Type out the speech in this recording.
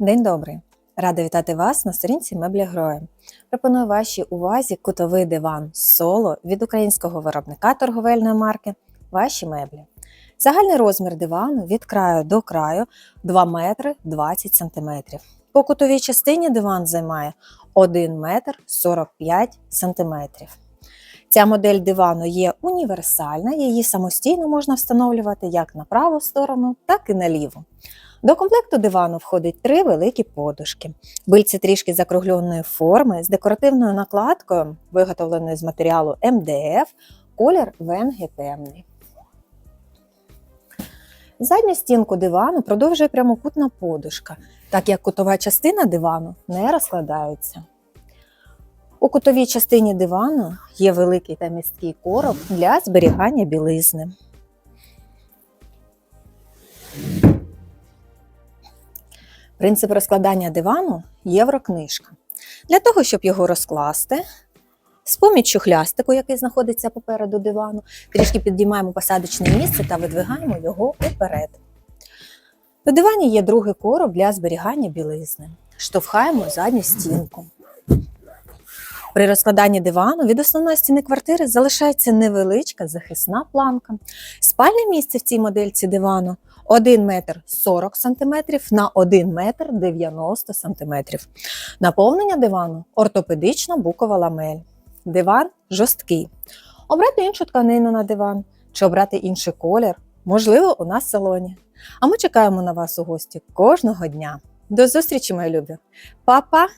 День добрий! Рада вітати вас на сторінці Меблі Грої. Пропоную вашій увазі кутовий диван соло від українського виробника торговельної марки Ваші меблі. Загальний розмір дивану від краю до краю 2 метри 20 сантиметрів. По кутовій частині диван займає 1 метр 45 сантиметрів. Ця модель дивану є універсальна, її самостійно можна встановлювати як на праву сторону, так і на ліву. До комплекту дивану входить три великі подушки. Бильці трішки закругленої форми з декоративною накладкою, виготовленою з матеріалу МДФ, колір венги темний. Задню стінку дивану продовжує прямокутна подушка, так як кутова частина дивану не розкладається. У кутовій частині дивану є великий та місткий короб для зберігання білизни. Принцип розкладання дивану єврокнижка. Для того, щоб його розкласти, з поміччю хлястику, який знаходиться попереду дивану, трішки підіймаємо посадочне місце та видвигаємо його уперед. У дивані є другий короб для зберігання білизни. Штовхаємо задню стінку. При розкладанні дивану від основної стіни квартири залишається невеличка захисна планка. Спальне місце в цій модельці дивану 1 метр 40 см на 1 метр 90 см. Наповнення дивану ортопедична букова ламель. Диван жорсткий. Обрати іншу тканину на диван чи обрати інший колір, можливо, у нас в салоні. А ми чекаємо на вас у гості кожного дня. До зустрічі, мої любі! Па-па!